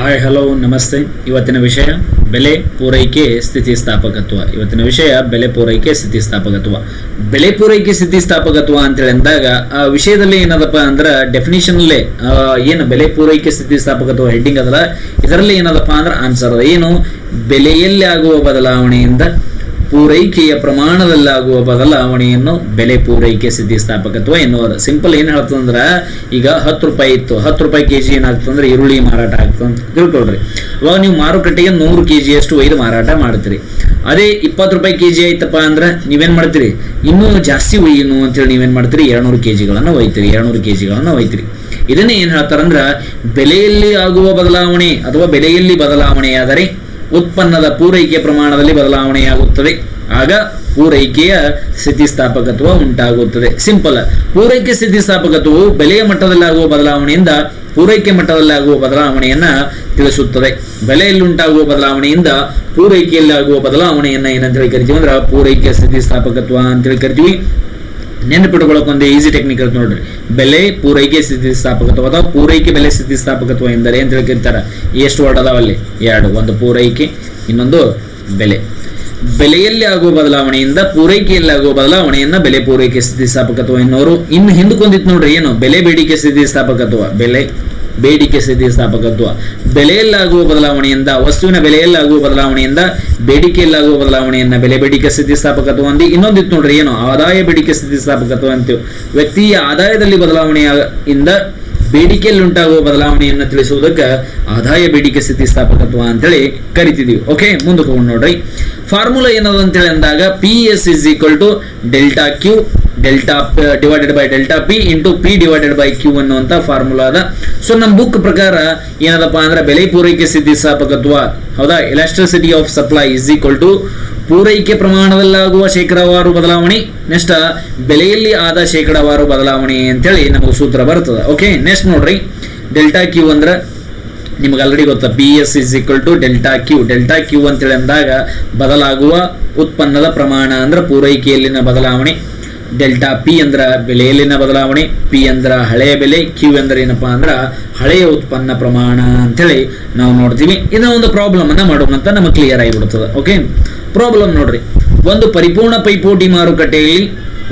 Hi hello ನಮಸ್ತೆ ಇವತ್ತಿನ ವಿಷಯ, ಬೆಲೆ ಪೂರೈಕೆ ಸ್ಥಿತಿಸ್ಥಾಪಕತ್ವ. ಇವತ್ತಿನ ವಿಷಯ, ಬೆಲೆ ಪೂರೈಕೆ ಸ್ಥಿತಿಸ್ಥಾಪಕತ್ವ. ಬೆಲೆ ಪೂರೈಕೆ ಸ್ಥಿತಿಸ್ಥಾಪಕತ್ವ ಅಂತೇಳಿ ಅಂದಾಗ, ಆ ವಿಷಯದಲ್ಲಿ ಏನದಪ್ಪ ಅಂದ್ರೆ ಡೆಫಿನಿಷನ್ಲೇ ಏನು ಬೆಲೆ ಪೂರೈಕೆ ಸ್ಥಿತಿಸ್ಥಾಪಕತ್ವ ಹೆಡ್ಡಿಂಗ್ ಅದಲ್ಲ, ಇದರಲ್ಲಿ ಏನದಪ್ಪ ಅಂದ್ರೆ ಆನ್ಸರ್ ಅದ. ಏನು? ಬೆಲೆಯಲ್ಲಿ ಆಗುವ ಬದಲಾವಣೆಯಿಂದ ಪೂರೈಕೆಯ ಪ್ರಮಾಣದಲ್ಲಾಗುವ ಬದಲಾವಣೆಯನ್ನು ಬೆಲೆ ಪೂರೈಕೆ ಸ್ಥಿತಿಸ್ಥಾಪಕತ್ವ ಎನ್ನುವುದು ಸಿಂಪಲ್ ಏನು ಹೇಳ್ತಂದ್ರೆ, ಈಗ ಹತ್ತು ರೂಪಾಯಿ ಇತ್ತು, ಹತ್ತು ರೂಪಾಯಿ ಕೆ ಜಿ ಏನಾಗ್ತಂದ್ರೆ ಈರುಳ್ಳಿ ಮಾರಾಟ ಆಗ್ತದೆ ಅಂತ ತಿಳ್ಕೊಳ್ರಿ. ಅವಾಗ ನೀವು ಮಾರುಕಟ್ಟೆಗೆ ನೂರು ಕೆ ಜಿಯಷ್ಟು ಒಯ್ದು ಮಾರಾಟ ಮಾಡ್ತೀರಿ. ಅದೇ ಇಪ್ಪತ್ತು ರೂಪಾಯಿ ಕೆ ಜಿ ಆಯ್ತಪ್ಪ ಅಂದ್ರೆ ನೀವೇನು ಮಾಡ್ತೀರಿ? ಇನ್ನೂ ಜಾಸ್ತಿ ಒಯ್ಯನು ಅಂತೇಳಿ ನೀವೇನು ಮಾಡ್ತೀರಿ? ಎರಡ್ನೂರು ಕೆ ಜಿಗಳನ್ನು ಒಯ್ತೀರಿ, ಎರಡ್ನೂರು ಕೆ ಜಿಗಳನ್ನು ಒಯ್ತೀರಿ. ಇದನ್ನೇ ಏನು ಹೇಳ್ತಾರಂದ್ರೆ, ಬೆಲೆಯಲ್ಲಿ ಆಗುವ ಬದಲಾವಣೆ ಅಥವಾ ಬೆಲೆಯಲ್ಲಿ ಬದಲಾವಣೆಯಾದರೆ ಉತ್ಪನ್ನದ ಪೂರೈಕೆ ಪ್ರಮಾಣದಲ್ಲಿ ಬದಲಾವಣೆಯಾಗುತ್ತದೆ. ಆಗ ಪೂರೈಕೆಯ ಸ್ಥಿತಿಸ್ಥಾಪಕತ್ವ ಉಂಟಾಗುತ್ತದೆ. ಸಿಂಪಲ್ ಪೂರೈಕೆ ಸ್ಥಿತಿಸ್ಥಾಪಕತ್ವವು ಬೆಲೆಯ ಮಟ್ಟದಲ್ಲಾಗುವ ಬದಲಾವಣೆಯಿಂದ ಪೂರೈಕೆ ಮಟ್ಟದಲ್ಲಾಗುವ ಬದಲಾವಣೆಯನ್ನ ತಿಳಿಸುತ್ತದೆ. ಬೆಲೆಯಲ್ಲಿ ಉಂಟಾಗುವ ಬದಲಾವಣೆಯಿಂದ ಪೂರೈಕೆಯಲ್ಲಾಗುವ ಬದಲಾವಣೆಯನ್ನ ಏನಂತೇಳಿ ಕರಿತೀವಿ ಅಂದ್ರೆ ಪೂರೈಕೆ ಸ್ಥಿತಿಸ್ಥಾಪಕತ್ವ ಅಂತೇಳಿ ಕರಿತೀವಿ. ನೆನಪಿಟ್ಕೊಳ್ಳೋಕೊಂದು ಈಸಿ ಟೆಕ್ನಿಕ್ ಇರುತ್ತೆ ನೋಡ್ರಿ. ಬೆಲೆ ಪೂರೈಕೆ ಸ್ಥಿತಿಸ್ಥಾಪಕತ್ವ ಅಥವಾ ಪೂರೈಕೆ ಬೆಲೆ ಸ್ಥಿತಿಸ್ಥಾಪಕತ್ವ ಎಂದರೆ ಅಂತ ಹೇಳ್ಕಿರ್ತಾರ ಕರೀತಾರೆ ಎಷ್ಟು ವರ್ಡ್ ಅದಾವಲ್ಲಿ? ಎರಡು. ಒಂದು ಪೂರೈಕೆ, ಇನ್ನೊಂದು ಬೆಲೆ. ಬೆಲೆಯಲ್ಲಿ ಆಗುವ ಬದಲಾವಣೆಯಿಂದ ಪೂರೈಕೆಯಲ್ಲಿ ಆಗುವ ಬದಲಾವಣೆಯನ್ನ ಬೆಲೆ ಪೂರೈಕೆ ಸ್ಥಿತಿಸ್ಥಾಪಕತ್ವ ಎನ್ನುವರು ಇನ್ನು ಹಿಂದಕ್ಕೊಂದಿತ್ತು ನೋಡ್ರಿ ಏನು? ಬೆಲೆ ಬೇಡಿಕೆ ಸ್ಥಿತಿಸ್ಥಾಪಕತ್ವ. ಬೆಲೆ ಬೇಡಿಕೆ ಸ್ಥಿತಿಸ್ಥಾಪಕತ್ವ ಬೆಲೆಯಲ್ಲಾಗುವ ಬದಲಾವಣೆಯಿಂದ, ವಸ್ತುವಿನ ಬೆಲೆಯಲ್ಲಾಗುವ ಬದಲಾವಣೆಯಿಂದ, ಬೇಡಿಕೆಯಲ್ಲಾಗುವ ಬದಲಾವಣೆಯನ್ನ ಬೆಲೆ ಬೇಡಿಕೆ ಸ್ಥಿತಿಸ್ಥಾಪಕತ್ವ ಅಂದಿ ಇನ್ನೊಂದಿತ್ತು ನೋಡ್ರಿ, ಏನು? ಆದಾಯ ಬೇಡಿಕೆ ಸ್ಥಿತಿಸ್ಥಾಪಕತ್ವ ಅಂತೀವಿ ವ್ಯಕ್ತಿಯ ಆದಾಯದಲ್ಲಿ ಬದಲಾವಣೆಯ ಇಂದ ಬೇಡಿಕೆಯಲ್ಲಿ ಉಂಟಾಗುವ ಬದಲಾವಣೆಯನ್ನು ತಿಳಿಸುವುದಕ್ಕೆ ಆದಾಯ ಬೇಡಿಕೆ ಸ್ಥಿತಿಸ್ಥಾಪಕತ್ವ ಅಂತೇಳಿ ಕರಿತಿದ್ದೀವಿ ಓಕೆ ಮುಂದಕ್ಕೆ ಹೋಗೋಣ ನೋಡ್ರಿ. ಫಾರ್ಮುಲಾ ಏನದ ಅಂತೇಳಿ ಅಂದಾಗ P S is equal to delta Q delta divided by delta P into P divided by Q ಅನ್ನುವಂಥ ಫಾರ್ಮುಲಾ ಅದ. ಸೊ ನಮ್ಮ ಬುಕ್ ಪ್ರಕಾರ ಏನದಪ್ಪ ಅಂದ್ರೆ ಬೆಲೆ ಪೂರೈಕೆ ಸ್ಥಿತಿಸ್ಥಾಪಕತ್ವ. ಹೌದಾ? Electricity of supply is equal to ಪೂರೈಕೆ ಪ್ರಮಾಣದಲ್ಲಾಗುವ ಶೇಕಡಾವಾರು ಬದಲಾವಣೆ. ನೆಕ್ಸ್ಟ್, ಬೆಲೆಯಲ್ಲಿ ಆದ ಶೇಕಡಾವಾರು ಬದಲಾವಣೆ ಅಂತೇಳಿ ನಮಗೆ ಸೂತ್ರ ಬರ್ತದೆ. ಓಕೆ ನೆಕ್ಸ್ಟ್ ನೋಡ್ರಿ. ಡೆಲ್ಟಾ ಕ್ಯೂ ಅಂದ್ರೆ ನಿಮ್ಗೆ ಆಲ್ರೆಡಿ ಗೊತ್ತಾ. P S is equal to delta Q delta Q ಅಂತೇಳಿ ಅಂದಾಗ ಬದಲಾಗುವ ಉತ್ಪನ್ನದ ಪ್ರಮಾಣ ಅಂದ್ರೆ ಪೂರೈಕೆಯಲ್ಲಿನ ಬದಲಾವಣೆ. ಡೆಲ್ಟಾ ಪಿ ಅಂದ್ರೆ ಬೆಲೆಯಲ್ಲಿನ ಬದಲಾವಣೆ, ಪಿ ಅಂದ್ರೆ ಹಳೆಯ ಬೆಲೆ, ಕ್ಯೂ ಅಂದ್ರೆ ಏನಪ್ಪಾ ಅಂದ್ರ ಹಳೆಯ ಉತ್ಪನ್ನ ಪ್ರಮಾಣ ಅಂತೇಳಿ ನಾವು ನೋಡ್ತೀವಿ. ಇದನ್ನ ಒಂದು ಪ್ರಾಬ್ಲಮ್ ಅನ್ನ ಮಾಡೋಣ ಅಂತ ನಮಗೆ ಕ್ಲಿಯರ್ ಆಗಿಬಿಡ್ತದೆ ಓಕೆ ಪ್ರಾಬ್ಲಮ್ ನೋಡ್ರಿ, ಒಂದು ಪರಿಪೂರ್ಣ ಪೈಪೋಟಿ ಮಾರುಕಟ್ಟೆಯಲ್ಲಿ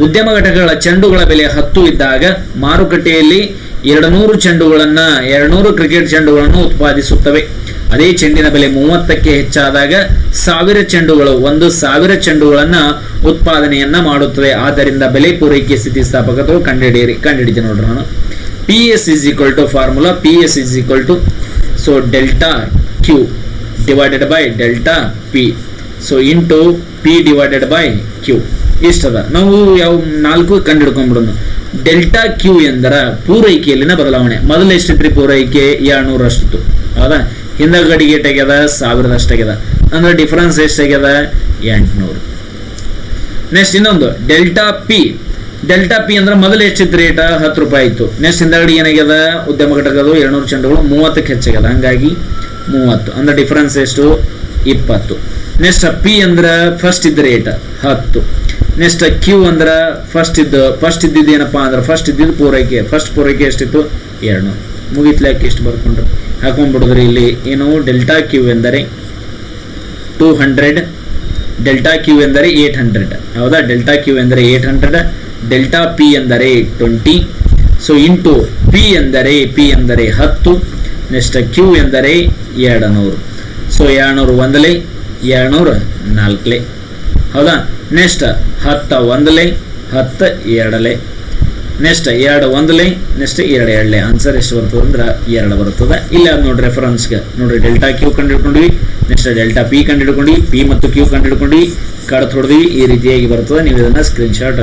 ಉದ್ಯಮ ಘಟಕಗಳ ಚೆಂಡುಗಳ ಬೆಲೆ ಹತ್ತು ಇದ್ದಾಗ ಮಾರುಕಟ್ಟೆಯಲ್ಲಿ ಎರಡು ನೂರು ಚೆಂಡುಗಳನ್ನ ಎರಡ್ನೂರು ಕ್ರಿಕೆಟ್ ಚೆಂಡುಗಳನ್ನು ಉತ್ಪಾದಿಸುತ್ತವೆ. ಅದೇ ಚೆಂಡಿನ ಬೆಲೆ ಮೂವತ್ತಕ್ಕೆ ಹೆಚ್ಚಾದಾಗ ಸಾವಿರ ಚೆಂಡುಗಳು ಒಂದು ಸಾವಿರ ಚೆಂಡುಗಳನ್ನ ಉತ್ಪಾದನೆಯನ್ನ ಮಾಡುತ್ತವೆ. ಆದ್ದರಿಂದ ಬೆಲೆ ಪೂರೈಕೆ ಸ್ಥಿತಿಸ್ಥಾಪಕತ್ವ ಕಂಡುಹಿಡಿಯಿರಿ, ಕಂಡುಹಿಡಿದೆ ನೋಡ್ರಿ ನಾನು. P S is equal to formula P S is equal to so delta Q divided by delta P so into P divided by Q ಇಷ್ಟದ. ನಾವು ಯಾವ ನಾಲ್ಕು ಕಂಡು ಹಿಡ್ಕೊಂಡ್ಬಿಡೋಣ ಡೆಲ್ಟಾ ಕ್ಯೂ ಎಂದರ ಪೂರೈಕೆಯಲ್ಲಿನ ಬದಲಾವಣೆ. ಮೊದಲು ಎಷ್ಟಿತ್ರಿ ಪೂರೈಕೆ? ಎರಡ್ನೂರಷ್ಟಿತ್ತು ಹೌದಾ? ಹಿಂದಗಡಿಗೆ ಸಾವಿರದಷ್ಟು ತೆಗೆದ. ಅಂದ್ರೆ ಡಿಫ್ರೆನ್ಸ್ ತೆಗೆದ? ಎಂಟುನೂರು. ನೆಕ್ಸ್ಟ್ ಇನ್ನೊಂದು ಡೆಲ್ಟಾ ಪಿ ಡೆಲ್ಟಾ ಪಿ ಅಂದ್ರೆ ಮೊದಲು ಎಷ್ಟಿತ್ತು ರೇಟ್ ಹತ್ತು ರೂಪಾಯಿ ಇತ್ತು. ನೆಕ್ಸ್ಟ್ ಹಿಂದಗಡೆ ಏನಾಗ್ಯದ? ಉದ್ಯಮ ಘಟಕದು ಏಳ್ನೂರು ಚೆಂಡುಗಳು ಮೂವತ್ತಕ್ಕೆ ಹೆಚ್ಚಾಗ್ಯದ. ಹಂಗಾಗಿ ಮೂವತ್ತು. ಅಂದ್ರೆ ಡಿಫ್ರೆನ್ಸ್ ಎಷ್ಟು? ಇಪ್ಪತ್ತು. ನೆಕ್ಸ್ಟ್ ಪಿ ಅಂದ್ರೆ ಫಸ್ಟ್ ಇದ್ದ ರೇಟ್ ಹತ್ತು. ನೆಕ್ಸ್ಟ್ ಕ್ಯೂ ಅಂದ್ರೆ ಫಸ್ಟ್ ಇದ್ದು ಫಸ್ಟ್ ಇದ್ದಿದ್ದು ಏನಪ್ಪ ಅಂದ್ರೆ ಫಸ್ಟ್ ಇದ್ದಿದ್ದು ಪೂರೈಕೆ. ಫಸ್ಟ್ ಪೂರೈಕೆ ಎಷ್ಟಿತ್ತು? ಎರಡು ಮುಗಿತ್ಲಾಕೆ ಎಷ್ಟು ಬರ್ಕೊಂಡ್ರು? ಹಾಕೊಂಡ್ಬಿಡಿದ್ರಿ ಇಲ್ಲಿ? ಏನು ಡೆಲ್ಟಾ ಕ್ಯೂ ಎಂದರೆ ಟೂ ಹಂಡ್ರೆಡ್ ಡೆಲ್ಟಾ ಕ್ಯೂ ಎಂದರೆ ಏಟ್ ಹಂಡ್ರೆಡ್ ಹೌದಾ? ಡೆಲ್ಟಾ ಕ್ಯೂ ಎಂದರೆ ಏಟ್ ಹಂಡ್ರೆಡ್ ಡೆಲ್ಟಾ ಪಿ ಎಂದರೆ ಟ್ವೆಂಟಿ ಸೊ ಇಂಟು ಪಿ ಎಂದರೆ ಪಿ ಎಂದರೆ ಹತ್ತು ನೆಕ್ಸ್ಟ್ ಕ್ಯೂ ಎಂದರೆ ಎರಡು ನೂರು ಸೊ ಎರಡುನೂರು ಒಂದಲೇ, ಎರಡುನೂರು ನಾಲ್ಕಲೆ. ಹೌದಾ? ನೆಕ್ಸ್ಟ್ ಹತ್ತ ಒಂದಲೇ, ಹತ್ತು ಎರಡಲೆ. ನೆಕ್ಸ್ಟ್ ಎರಡು ಒಂದಲೇ ನೆಕ್ಸ್ಟ್ ಎರಡು ಎರಡು ಲೈನ್ ಆನ್ಸರ್ ಎಷ್ಟು ಬರ್ತದೆ ಅಂದ್ರೆ ಎರಡು ಬರ್ತದೆ. ಇಲ್ಲ ನೋಡಿ ರೆಫರೆನ್ಸ್ಗೆ ನೋಡ್ರಿ ಡೆಲ್ಟಾ ಕ್ಯೂ ಕಂಡು ಹಿಡ್ಕೊಂಡ್ವಿ ನೆಕ್ಸ್ಟ್ ಡೆಲ್ಟಾ ಪಿ ಕಂಡು ಹಿಡ್ಕೊಂಡ್ವಿ ಪಿ ಮತ್ತು ಕ್ಯೂ ಕಂಡು ಹಿಡ್ಕೊಂಡ್ವಿ ಕಡ್ದು ಹೊಡೆದ್ವಿ ಈ ರೀತಿಯಾಗಿ ಬರ್ತದೆ. ನೀವು ಇದನ್ನ ಸ್ಕ್ರೀನ್ಶಾಟ್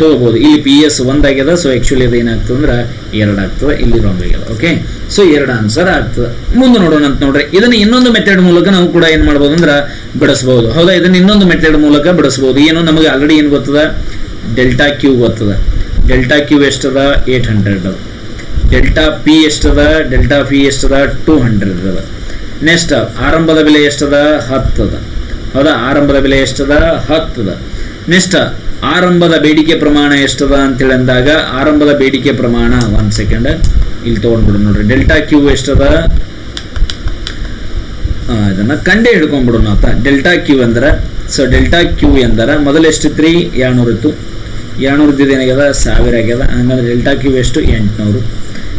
ತಗೋಬಹುದು ಇಲ್ಲಿ ಪಿ ಎಸ್ ಒಂದಾಗ್ಯದ ಸೊ ಆ್ಯಕ್ಚುಲಿ ಅದು ಏನಾಗ್ತದೆ ಅಂದ್ರೆ ಎರಡು ಆಗ್ತದೆ. ಇಲ್ಲಿ ರಾಂಗ್ ಆಗ್ಯದ. ಓಕೆ ಸೊ ಎರಡು ಆನ್ಸರ್ ಆಗ್ತದೆ. ಮುಂದೆ ನೋಡೋಣ ಅಂತ ನೋಡ್ರಿ. ಇದನ್ನ ಇನ್ನೊಂದು ಮೆಥಡ್ ಮೂಲಕ ನಾವು ಕೂಡ ಏನು ಮಾಡ್ಬೋದು ಅಂದ್ರೆ ಬಿಡಿಸಬಹುದು ಹೌದಾ? ಇದನ್ನ ಇನ್ನೊಂದು ಮೆಥಡ್ ಮೂಲಕ ಬಿಡಿಸಬಹುದು ಏನು? ನಮಗೆ ಆಲ್ರೆಡಿ ಏನು ಗೊತ್ತದ? ಡೆಲ್ಟಾ ಕ್ಯೂ ಗೊತ್ತದ. ಡೆಲ್ಟಾ ಕ್ಯೂ ಎಷ್ಟದ? ಏಟ್ ಹಂಡ್ರೆಡ್ ಅದ ಡೆಲ್ಟಾ ಪಿ ಎಷ್ಟದ? ಡೆಲ್ಟಾ ಪಿ ಎಷ್ಟದ? ಟೂ ಹಂಡ್ರೆಡ್ ಅದ ನೆಕ್ಸ್ಟ್ ಆರಂಭದ ಬೆಲೆ ಎಷ್ಟದ? ಹತ್ತದ. ಹೌದಾ? ಆರಂಭದ ಬೆಲೆ ಎಷ್ಟದ? ಹತ್ತದ. ನೆಕ್ಸ್ಟ್ ಆರಂಭದ ಬೇಡಿಕೆ ಪ್ರಮಾಣ ಎಷ್ಟದ ಅಂತೇಳಿ ಅಂದಾಗ ಆರಂಭದ ಬೇಡಿಕೆ ಪ್ರಮಾಣ ಒನ್ ಸೆಕೆಂಡ್ ಇಲ್ಲಿ ತೊಗೊಂಡ್ಬಿಡೋಣ ನೋಡ್ರಿ. ಡೆಲ್ಟಾ ಕ್ಯೂ ಎಷ್ಟದ? ಇದನ್ನು ಕಂಡೇ ಹಿಡ್ಕೊಂಡ್ಬಿಡೋಣ ಅಂತ ಡೆಲ್ಟಾ ಕ್ಯೂ ಅಂದ್ರೆ ಸೊ ಡೆಲ್ಟಾ ಕ್ಯೂ ಎಂದರೆ, ಮೊದಲು ಎಷ್ಟಿತ್ತು ರೀ ಏಳ್ನೂರು ಇತ್ತು ಏಳ್ನೂರು ಇದ್ದಿದ್ದು ಏನಾಗ್ಯದ? ಸಾವಿರ ಆಗ್ಯದ. ಹಂಗಂದ್ರೆ ಡೆಲ್ಟಾ ಕ್ಯೂ ಎಷ್ಟು? ಎಂಟುನೂರು.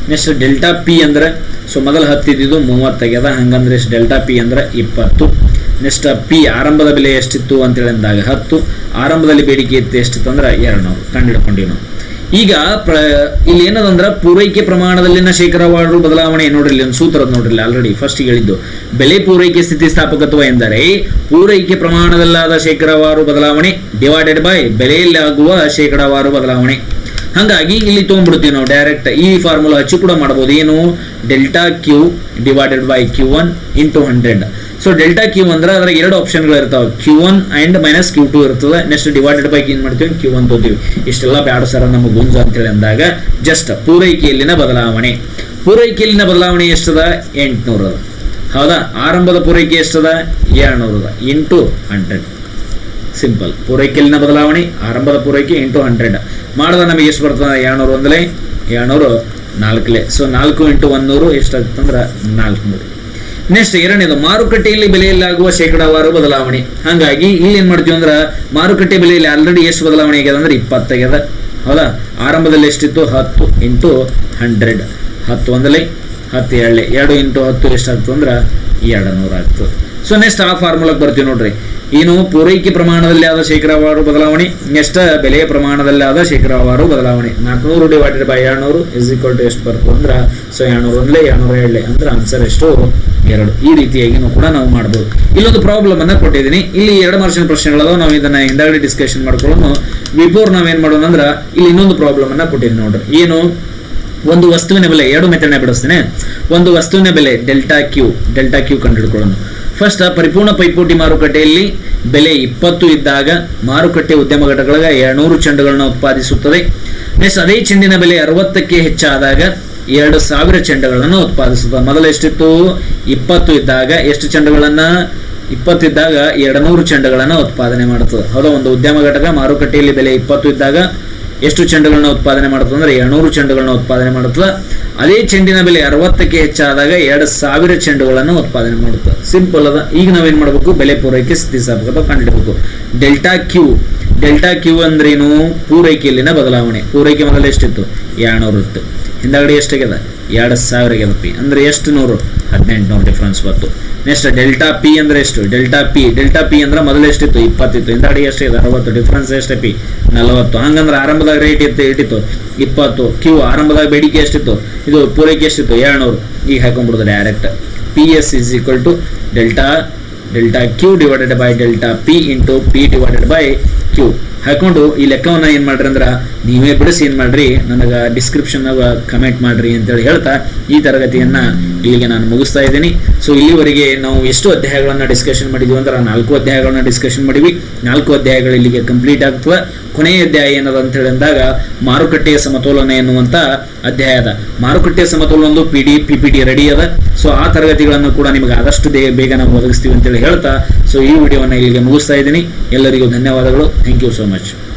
ನೆಕ್ಸ್ಟ್ ಡೆಲ್ಟಾ ಪಿ ಅಂದ್ರೆ ಸೊ ಮೊದಲು ಹತ್ತಿದ್ದು ಮೂವತ್ತಾಗ್ಯದ ಹಂಗಂದ್ರೆ ಎಷ್ಟು ಡೆಲ್ಟಾ ಪಿ ಅಂದ್ರೆ ಇಪ್ಪತ್ತು. ನೆಕ್ಸ್ಟ್ ಪಿ ಆರಂಭದ ಬೆಲೆ ಎಷ್ಟಿತ್ತು ಅಂತೇಳಿ ಅಂದಾಗ ಹತ್ತು. ಆರಂಭದಲ್ಲಿ ಬೇಡಿಕೆ ಇತ್ತು ಎಷ್ಟಿತ್ತು ಅಂದ್ರೆ ಎರಡು ನೂರು ಕಂಡುಹಿಡ್ಕೊಂಡಿವಿ ನಾವು ಈಗ ಇಲ್ಲಿ ಏನದಂದ್ರೆ ಪೂರೈಕೆ ಪ್ರಮಾಣದಲ್ಲಿನ ಶೇಕರವಾರು ಬದಲಾವಣೆ ನೋಡ್ರಿ ಒಂದು ಸೂತ್ರ ನೋಡ್ರಿ ಆಲ್ರೆಡಿ ಫಸ್ಟ್ ಹೇಳಿದ್ದು. ಬೆಲೆ ಪೂರೈಕೆ ಸ್ಥಿತಿಸ್ಥಾಪಕತ್ವ ಎಂದರೆ ಪೂರೈಕೆ ಪ್ರಮಾಣದಲ್ಲಾದ ಶೇಕರವಾರು ಬದಲಾವಣೆ ಡಿವೈಡೆಡ್ ಬೈ ಬೆಲೆಯಲ್ಲಿ ಆಗುವ ಶೇಕಡಾವಾರು ಬದಲಾವಣೆ. ಹಾಗಾಗಿ ಇಲ್ಲಿ ತೊಗೊಂಡ್ಬಿಡ್ತೀವಿ ನಾವು ಡೈರೆಕ್ಟ್ ಈ ಫಾರ್ಮುಲಾ ಹಚ್ಚಿ ಕೂಡ ಮಾಡ್ಬೋದು. ಏನು? Delta Q divided by Q one into hundred so delta Q ಅಂದ್ರೆ ಅದ್ರಾಗ ಎರಡು ಆಪ್ಷನ್ಗಳು ಇರ್ತಾವೆ. Q one and minus Q two ಇರ್ತದೆ. ನೆಕ್ಸ್ಟ್ ಡಿವೈಡೆಡ್ ಬೈ ಏನು ಮಾಡ್ತೀವಿ? ಕ್ಯೂ ಒನ್ ತೋತೀವಿ ಇಷ್ಟೆಲ್ಲ ಬ್ಯಾಡ ಸರ ನಮಗೆ ಗುಂಜು ಅಂತೇಳಿ ಅಂದಾಗ ಜಸ್ಟ್ ಪೂರೈಕೆಯಲ್ಲಿನ ಬದಲಾವಣೆ. ಪೂರೈಕೆಯಲ್ಲಿನ ಬದಲಾವಣೆ ಎಷ್ಟದ? ಎಂಟುನೂರು. ಅದ ಹೌದಾ? ಆರಂಭದ ಪೂರೈಕೆ ಎಷ್ಟದ? ಏಳ್ನೂರು. ಅದ ಇಂಟು ಹಂಡ್ರೆಡ್. ಸಿಂಪಲ್ ಪೂರೈಕೆಯಲ್ಲಿನ ಬದಲಾವಣೆ, ಆರಂಭದ ಪೂರೈಕೆ ಇಂಟು ಹಂಡ್ರೆಡ್. ಮಾಡಿದ ನಮಗೆ ಎಷ್ಟು ಬರ್ತದೆ? ಏಳ್ನೂರು ಒಂದಲೇ? ಏಳ್ನೂರು ನಾಲ್ಕಲೇ. ಸೊ ನಾಲ್ಕು ಇಂಟು ಒಂದೂರು ಎಷ್ಟಾಗ್ತಂದ್ರೆ ನಾಲ್ಕುನೂರು. ನೆಕ್ಸ್ಟ್ ಎರಡನೇದು, ಮಾರುಕಟ್ಟೆಯಲ್ಲಿ ಬೆಲೆಯಲ್ಲಾಗುವ ಶೇಕಡಾವಾರು ಬದಲಾವಣೆ. ಹಾಗಾಗಿ ಇಲ್ಲಿ ಏನು ಮಾಡ್ತೀವಿ ಅಂದ್ರೆ, ಮಾರುಕಟ್ಟೆ ಬೆಲೆಯಲ್ಲಿ ಆಲ್ರೆಡಿ ಎಷ್ಟು ಬದಲಾವಣೆ ಆಗ್ಯದ ಅಂದ್ರೆ ಇಪ್ಪತ್ತಾಗ್ಯದ ಹೌದಾ? ಆರಂಭದಲ್ಲಿ ಎಷ್ಟಿತ್ತು? ಹತ್ತು ಇಂಟು ಹಂಡ್ರೆಡ್. ಹತ್ತು ಒಂದಲೇ, ಹತ್ತು ಎರಡಲೇ. ಎರಡು ಇಂಟು ಹತ್ತು ಎಷ್ಟಾಗ್ತದೆ ಅಂದ್ರೆ ಎರಡು ನೂರು ಆಗ್ತದೆ ಸೊ ನೆಕ್ಸ್ಟ್ ಆ ಫಾರ್ಮುಲಾಗೆ ಬರ್ತೀವಿ ನೋಡ್ರಿ. ಏನು ಪೂರೈಕೆ ಪ್ರಮಾಣದಲ್ಲಿ ಆದ ಶೇಕಡಾವಾರು ಬದಲಾವಣೆ ನೆಕ್ಸ್ಟ್ ಬೆಲೆಯ ಪ್ರಮಾಣದಲ್ಲಿ ಆದ ಶೇಕಡಾವಾರು ಬದಲಾವಣೆ. ನಾಲ್ಕುನೂರು ಡಿವೈಡೆಡ್ ಬೈ ಎರಡುನೂರು ಇಸ್ ಈಕ್ವಲ್ ಟು ಎಷ್ಟು ಬರ್ತು ಅಂದ್ರೆ ಸೊ ಎರಡುನೂರು ಒಂದ್ಲೇ, ಎರಡುನೂರ ಏಳೆ ಅಂದ್ರೆ ಆನ್ಸರ್ ಎಷ್ಟು ಎರಡು. ಈ ರೀತಿಯಾಗಿ ಕೂಡ ನಾವು ಮಾಡ್ಬೋದು. ಇಲ್ಲೊಂದು ಪ್ರಾಬ್ಲಮ್ ಅನ್ನ ಕೊಟ್ಟಿದ್ದೀನಿ. ಇಲ್ಲಿ ಎರಡು ಮಾರ್ಷನ್ ಪ್ರಶ್ನೆಗಳದಾವ, ನಾವು ಇದನ್ನ ಹಿಂದಾಗಡೆ ಡಿಸ್ಕಷನ್ ಮಾಡ್ಕೊಳ್ಳೋಣ. ಬಿಫೋರ್ ನಾವೇನ್ ಮಾಡೋಣ ಅಂದ್ರೆ, ಇಲ್ಲಿ ಇನ್ನೊಂದು ಪ್ರಾಬ್ಲಮ್ ಅನ್ನ ಕೊಟ್ಟಿದ್ದೀನಿ ನೋಡ್ರಿ. ಏನು? ಒಂದು ವಸ್ತುವಿನ ಬೆಲೆ, ಎರಡು ಮೆಥಡ್ನ ಬಿಡಿಸ್ತೇನೆ. ಒಂದು ವಸ್ತುವಿನ ಬೆಲೆ ಡೆಲ್ಟಾ ಕ್ಯೂ ಡೆಲ್ಟಾ ಕ್ಯೂ ಕಂಡುಹಿಡ್ಕೊಳ್ಳೋಣ ಫಸ್ಟ್ ಪರಿಪೂರ್ಣ ಪೈಪೋಟಿ ಮಾರುಕಟ್ಟೆಯಲ್ಲಿ ಬೆಲೆ ಇಪ್ಪತ್ತು ಇದ್ದಾಗ ಮಾರುಕಟ್ಟೆ ಉದ್ಯಮ ಘಟಕಗಳ ಎರಡ್ನೂರು ಚೆಂಡುಗಳನ್ನು ಉತ್ಪಾದಿಸುತ್ತದೆ ನೆಕ್ಸ್ಟ್ ಅದೇ ಚೆಂಡಿನ ಬೆಲೆ ಅರವತ್ತಕ್ಕೆ ಹೆಚ್ಚಾದಾಗ ಎರಡು ಸಾವಿರ ಚೆಂಡುಗಳನ್ನು ಉತ್ಪಾದಿಸುತ್ತದೆ ಮೊದಲು ಎಷ್ಟಿತ್ತು? ಇಪ್ಪತ್ತು ಇದ್ದಾಗ ಎಷ್ಟು ಚೆಂಡುಗಳನ್ನ? ಇಪ್ಪತ್ತಿದ್ದಾಗ ಎರಡ್ನೂರು ಚೆಂಡುಗಳನ್ನು ಉತ್ಪಾದನೆ ಮಾಡುತ್ತದೆ ಹೌದಾ? ಒಂದು ಉದ್ಯಮ ಘಟಕ ಮಾರುಕಟ್ಟೆಯಲ್ಲಿ ಬೆಲೆ ಇಪ್ಪತ್ತು ಇದ್ದಾಗ ಎಷ್ಟು ಚೆಂಡುಗಳನ್ನ ಉತ್ಪಾದನೆ ಮಾಡುತ್ತೆ ಅಂದ್ರೆ ಎರಡ್ನೂರು ಚೆಂಡುಗಳನ್ನ ಉತ್ಪಾದನೆ ಮಾಡುತ್ತದೆ. ಅದೇ ಚೆಂಡಿನ ಬೆಲೆ ಅರವತ್ತಕ್ಕೆ ಹೆಚ್ಚಾದಾಗ ಎರಡು ಸಾವಿರ ಚೆಂಡುಗಳನ್ನು ಉತ್ಪಾದನೆ ಮಾಡುತ್ತೆ ಸಿಂಪಲ್ ಅದ. ಈಗ ನಾವೇನು ಮಾಡಬೇಕು? ಬೆಲೆ ಪೂರೈಕೆ ಸ್ಥಿತಿಸ್ಥಾಪಕತ್ವ ಕಂಡುಹಿಡಬೇಕು ಡೆಲ್ಟಾ ಕ್ಯೂ. ಡೆಲ್ಟಾ ಕ್ಯೂ ಅಂದ್ರೇನು? ಪೂರೈಕೆಯಲ್ಲಿನ ಬದಲಾವಣೆ. ಪೂರೈಕೆ ಮೊದಲು ಎಷ್ಟಿತ್ತು? ಎರಡ್ನೂರು ಇತ್ತು ಹಿಂದಾಗಡೆ ಎಷ್ಟಾಗ್ಯದ? ಎರಡು ಸಾವಿರ ಆಗ್ಯದ ಪಿ ಅಂದ್ರೆ ಎಷ್ಟು ನೂರು ಹದಿನೆಂಟು ನೂರು ಡಿಫ್ರೆನ್ಸ್ ಬಂತು. ನೆಕ್ಸ್ಟ್ ಡೆಲ್ಟಾ ಪಿ ಅಂದರೆ ಎಷ್ಟು? ಡೆಲ್ಟಾ ಪಿ ಡೆಲ್ಟಾ ಪಿ ಅಂದ್ರೆ ಮೊದಲು ಎಷ್ಟಿತ್ತು? ಇಪ್ಪತ್ತಿತ್ತು. ಹಿಂದಾಗಡೆ ಎಷ್ಟಿದೆ ಅರವತ್ತು. ಡಿಫ್ರೆನ್ಸ್ ಎಷ್ಟು ಪಿ ನಲವತ್ತು. ಹಂಗಂದ್ರೆ ಆರಂಭದಾಗ ರೇಟ್ ಇತ್ತು ಇಟ್ಟಿತ್ತು ಇಪ್ಪತ್ತು. ಕ್ಯೂ ಆರಂಭದಾಗ ಬೇಡಿಕೆ ಎಷ್ಟಿತ್ತು? ಇದು ಪೂರೈಕೆ ಎಷ್ಟಿತ್ತು? ಏಳ್ನೂರು. ಈಗ ಹಾಕೊಂಡ್ಬಿಡೋದು direct P S is equal to delta delta Q divided by delta P into P divided by Q ಹಾಕೊಂಡು ಈ ಲೆಕ್ಕವನ್ನ ಏನು ಮಾಡ್ರಿ ಅಂದ್ರೆ ನೀವೇ ಬಿಡಿಸಿ ಏನು ಮಾಡ್ರಿ, ನನಗೆ ಡಿಸ್ಕ್ರಿಪ್ಷನ್ ಕಮೆಂಟ್ ಮಾಡ್ರಿ ಅಂತೇಳಿ ಹೇಳ್ತಾ ಈ ತರಗತಿಯನ್ನ ಇಲ್ಲಿಗೆ ನಾನು ಮುಗಿಸ್ತಾ ಇದ್ದೀನಿ. ಸೊ ಇಲ್ಲಿವರೆಗೆ ನಾವು ಎಷ್ಟು ಅಧ್ಯಾಯಗಳನ್ನು ಡಿಸ್ಕಷನ್ ಮಾಡಿದ್ವಿ ಅಂದ್ರೆ ನಾಲ್ಕು ಅಧ್ಯಾಯಗಳನ್ನ ಡಿಸ್ಕಷನ್ ಮಾಡಿವಿ. ನಾಲ್ಕು ಅಧ್ಯಾಯಗಳು ಇಲ್ಲಿಗೆ ಕಂಪ್ಲೀಟ್ ಆಗ್ತವೆ. ಕೊನೆಯ ಅಧ್ಯಾಯ ಏನದ ಅಂತ ಹೇಳಿದಾಗ ಮಾರುಕಟ್ಟೆಯ ಸಮತೋಲನ ಎನ್ನುವಂಥ ಅಧ್ಯಾಯ ಅದ. ಮಾರುಕಟ್ಟೆಯ ಸಮತೋಲನ ಒಂದು P D P P D ready ಅದ. ಸೊ ಆ ತರಗತಿಗಳನ್ನು ಕೂಡ ನಿಮಗೆ ಆದಷ್ಟು ಬೇಗ ನಾವು ಒದಗಿಸ್ತೀವಿ ಅಂತೇಳಿ ಹೇಳ್ತಾ. ಸೊ ಈ ವಿಡಿಯೋವನ್ನು ಇಲ್ಲಿಗೆ ಮುಗಿಸ್ತಾ ಇದ್ದೀನಿ. ಎಲ್ಲರಿಗೂ ಧನ್ಯವಾದಗಳು. Thank you so much much.